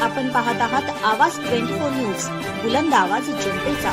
आपण पाहत आहात आवाज ट्वेंटी फोर न्यूज बुलंद आवाज जनतेचा.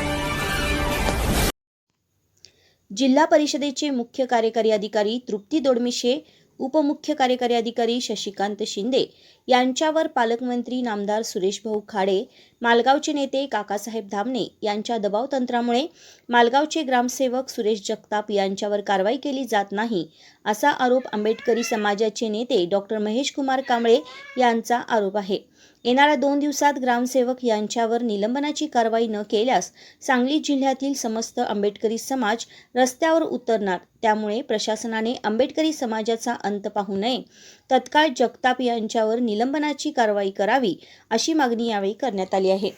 जिल्हा परिषदेचे मुख्य कार्यकारी अधिकारी तृप्ती दोडमिशे उपमुख्य कार्यकारी अधिकारी शशिकांत शिंदे यांच्यावर पालकमंत्री नामदार सुरेश भाऊ खाडे मालगावचे नेते काकासाहेब धामणे यांच्या दबावतंत्रामुळे मालगावचे ग्रामसेवक सुरेश जगताप यांच्यावर कारवाई केली जात नाही असा आरोप आंबेडकरी समाजाचे नेते डॉक्टर महेश कुमार कांबळे यांचा आरोप आहे. येणाऱ्या दोन दिवसात ग्रामसेवक यांच्यावर निलंबनाची कारवाई न केल्यास सांगली जिल्ह्यातील समस्त आंबेडकरी समाज रस्त्यावर उतरणार त्यामुळे प्रशासनाने आंबेडकरी समाजाचा अंत पाहू नये. तत्काळ जगताप यांच्यावर निलंबनाची कारवाई करावी अशी मागणी यावेळी करण्यात आली. आहे.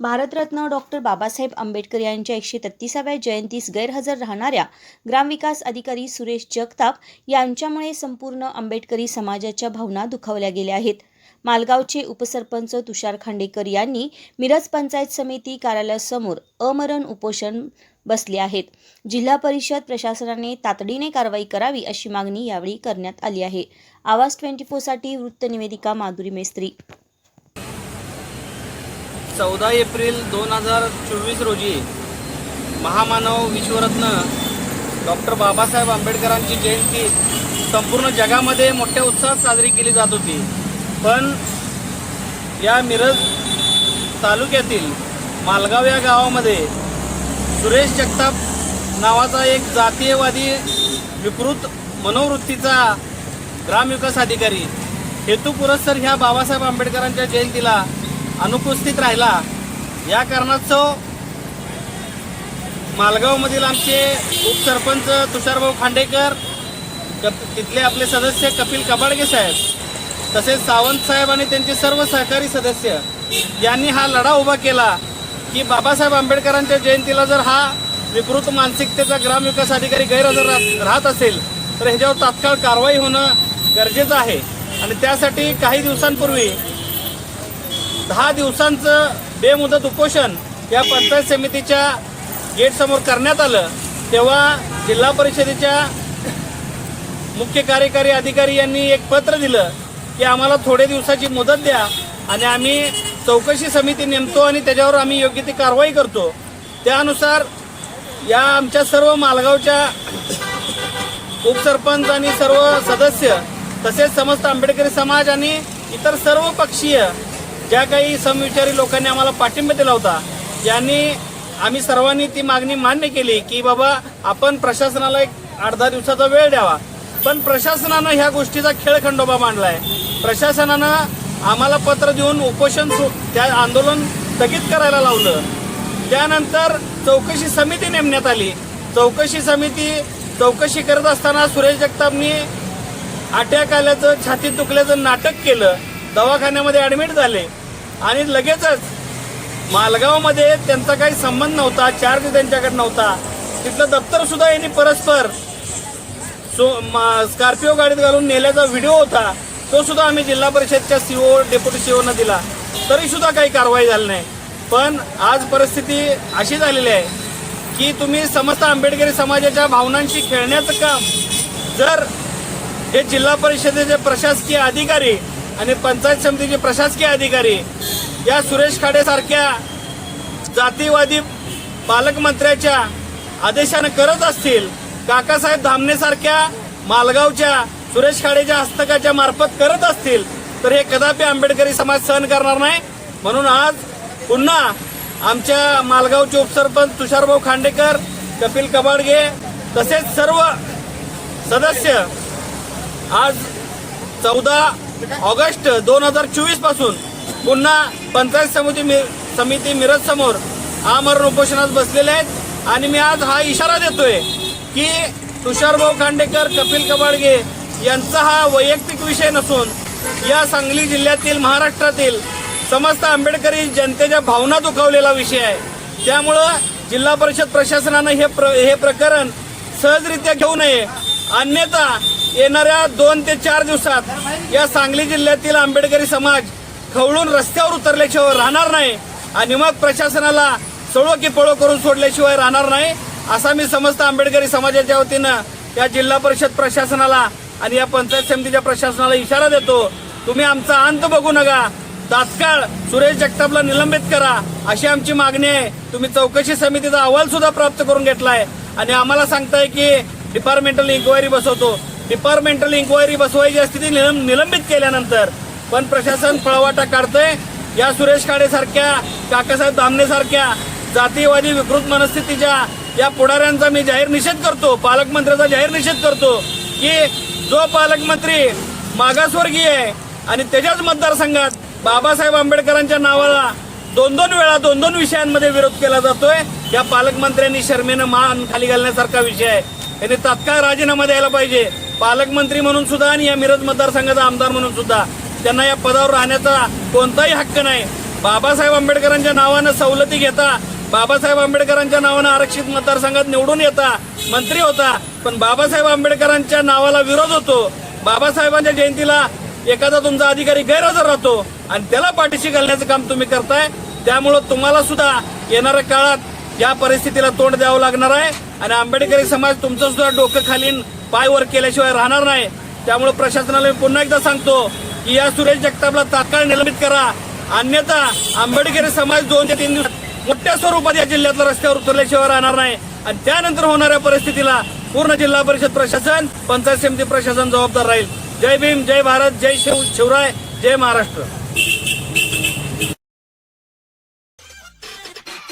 भारतरत्न डॉक्टर बाबासाहेब आंबेडकर यांच्या एकशे तेहतीसाव्या जयंतीस गैरहजर राहणाऱ्या ग्रामविकास अधिकारी सुरेश जगताप यांच्यामुळे संपूर्ण आंबेडकरी समाजाच्या भावना दुखावल्या गेल्या आहेत. मालगावचे उपसरपंच तुषार खांडेकर यांनी मिरज पंचायत समिती कार्यालयासमोर अमरण उपोषण बसले आहेत. जिल्हा परिषद प्रशासनाने तातडीने कारवाई करावी अशी मागणी यावेळी करण्यात आली आहे. आवाज ट्वेंटी फोरसाठी वृत्तनिवेदिका माधुरी मेस्त्री. चौदा एप्रिल दोन हजार चोवीस रोजी महामानव विश्वरत्न डॉक्टर बाबासाहेब आंबेडकरांची जयंती संपूर्ण जगामध्ये मोठ्या उत्साहात साजरी केली जात होती. पण या मिरज तालुक्यातील मालगाव या गावामध्ये सुरेश जगताप नावाचा एक जातीयवादी विकृत मनोवृत्तीचा ग्रामविकास अधिकारी हेतू पुरस्सर ह्या बाबासाहेब आंबेडकरांच्या जयंतीला अनुपस्थित राहिला. या कारणास्तव मालगावमधील आमचे उपसरपंच तुषारभाऊ खांडेकर कप तिथले आपले सदस्य कपिल कबाडगे साहेब तसेच सावंत साहेब आणि त्यांचे सर्व सहकारी सदस्य यांनी हा लढा उभा केला की बाबासाहेब आंबेडकरांच्या जयंतीला जर हा विकृत मानसिकतेचा ग्रामविकास अधिकारी गैरहजर राह- राहत असेल तर ह्याच्यावर तात्काळ कारवाई होणं गरजेचं आहे. आणि त्यासाठी काही दिवसांपूर्वी दहा दिवसांचं बेमुदत उपोषण या पंचायत समितीच्या गेटसमोर करण्यात आलं तेव्हा जिल्हा परिषदेच्या मुख्य कार्यकारी अधिकारी यांनी एक पत्र दिलं की आम्हाला थोडे दिवसाची मुदत द्या आणि आम्ही चौकशी समिती नेमतो आणि त्याच्यावर आम्ही योग्य ती कारवाई करतो. त्यानुसार या आमच्या सर्व मालगावच्या उपसरपंच आणि सर्व सदस्य तसेच समस्त आंबेडकरी समाज आणि इतर सर्व पक्षीय ज्या काही समविचारी लोकांनी आम्हाला पाठिंबा दिला होता यांनी आम्ही सर्वांनी ती मागणी मान्य केली की बाबा आपण प्रशासनाला एक आठ दहा दिवसाचा वेळ द्यावा. पण प्रशासनानं ह्या गोष्टीचा खेळ खंडोबा मांडलाय. प्रशासनानं आम्हाला पत्र देऊन उपोषण त्या आंदोलन स्थगित करायला लावलं. त्यानंतर चौकशी समिती नेमण्यात आली. चौकशी समिती चौकशी करत असताना सुरेश जगतापनी अटॅक आल्याचं छातीत दुखल्याचं नाटक केलं. दवाखान्यामध्ये ऍडमिट झाले. आणि लगेचच मालगावमध्ये त्यांचा काही संबंध नव्हता चार्ज त्यांच्याकडे नव्हता. तिथलं दप्तर सुद्धा यांनी परस्पर सो मा- स्कॉर्पिओ गाडीत घालून नेल्याचा व्हिडिओ होता. तो सुद्धा आम्ही जिल्हा परिषदच्या सीओ डेप्युटी सीओना दिला. तरी सुद्धा काही कारवाई झाली नाही. पण आज परिस्थिती अशी झालेली आहे की तुम्ही समस्त आंबेडकरी समाजाच्या भावनांशी खेळण्याचं काम जर हे जिल्हा परिषदेचे प्रशासकीय अधिकारी आणि पंचायत समितीचे प्रशासकीय अधिकारी या सुरेश खाडेसारख्या जातीवादी पालकमंत्र्याच्या आदेशानं करत असतील काकासाहेब धामणेसारख्या मालगावच्या सुरेश खाडेच्या हस्तकाच्या मार्फत करत असतील तर हे कदापि आंबेडकरी समाज सहन करणार नाही. म्हणून आज पुन्हा आमच्या मालगावचे उपसरपंच तुषारभाऊ खांडेकर कपिल कबाडगे तसेच सर्व सदस्य आज चौदा ऑगस्ट दोन हजार चोवीसपासून पुन्हा पंचायत समिती मि- समिती मिरज समोर आमरण उपोषणात बसलेले आहेत. आणि मी आज हा इशारा देतोय की तुषारभाऊ खांडेकर कपिल कबाडगे यांचा हा वैयक्तिक विषय नसून या सांगली जिल्ह्यातील महाराष्ट्रातील समस्त आंबेडकरी जनतेच्या भावना दुखावलेला विषय आहे. त्यामुळं जिल्हा परिषद प्रशासनानं हे प्र हे प्रकरण सहजरित्या घेऊ नये. अन्यथा येणाऱ्या दोन ते चार दिवसात या सांगली जिल्ह्यातील आंबेडकरी समाज खवळून रस्त्यावर उतरल्याशिवाय राहणार नाही आणि मग प्रशासनाला सळो की पळो करून सोडल्याशिवाय राहणार नाही असा मी समस्त आंबेडकरी समाजाच्या वतीनं या जिल्हा परिषद प्रशासनाला आणि या पंचायत समितीच्या प्रशासनाला इशारा देतो. तुम्ही आमचा अंत बघू नका. तात्काळ सुरेश जगतापला निलंबित करा अशी आमची मागणी आहे. तुम्ही चौकशी समितीचा अहवाल सुद्धा प्राप्त करून घेतलाय. आणि आम्हाला सांगताय की डिपार्टमेंटल इन्क्वायरी बसवतो. डिपार्टमेंटल इन्क्वायरी बसवायची असते ती निलंब- निलंबित केल्यानंतर. पण प्रशासन फळवाटा काढतंय. या सुरेश काडेसारख्या काकासाहेब दामनेसारख्या जातीयवादी जातीवादी विकृत मनस्थितीच्या या पुढाऱ्यांचा मी जाहीर निषेध करतो. पालकमंत्र्याचा जाहीर निषेध करतो की जो पालकमंत्री मागासवर्गीय आहे आणि त्याच्याच मतदारसंघात बाबासाहेब आंबेडकरांच्या नावाला दोन दोन वेळा दोन दोन विषयांमध्ये विरोध केला जातोय या पालकमंत्र्यांनी शर्मेनं मान खाली घालण्यासारखा विषय आहे. यांनी तात्काळ राजीनामा द्यायला पाहिजे. पालकमंत्री म्हणून सुद्धा आणि या मिरज मतदारसंघाचा आमदार म्हणून सुद्धा त्यांना या पदावर राहण्याचा कोणताही हक्क नाही. बाबासाहेब आंबेडकरांच्या नावानं सवलती घेता बाबासाहेब आंबेडकरांच्या नावानं आरक्षित मतदारसंघात निवडून येता मंत्री होता पण बाबासाहेब आंबेडकरांच्या नावाला विरोध होतो. बाबासाहेबांच्या जयंतीला एखादा तुमचा अधिकारी गैरहजर राहतो आणि त्याला पाठीशी घालण्याचं काम तुम्ही करताय. त्यामुळं तुम्हाला सुद्धा येणाऱ्या काळात या परिस्थितीला तोंड द्यावं लागणार आहे. आणि आंबेडकरी समाज तुमचं सुद्धा डोकं खाली पाय वर केल्याशिवाय राहणार नाही. त्यामुळे प्रशासनाला मी पुन्हा एकदा सांगतो की या सुरेश जगतापला तात्काळ निलंबित करा. अन्यथा आंबेडकरी समाज दोन ते तीन दिवस मोठ्या स्वरूपात या जिल्ह्यातल्या रस्त्यावर उतरल्याशिवाय राहणार नाही. आणि त्यानंतर होणाऱ्या परिस्थितीला पूर्ण जिल्हा परिषद प्रशासन पंचायत समिती प्रशासन जबाबदार राहील. जय भीम जय भारत जय शिव शिवराय जय महाराष्ट्र.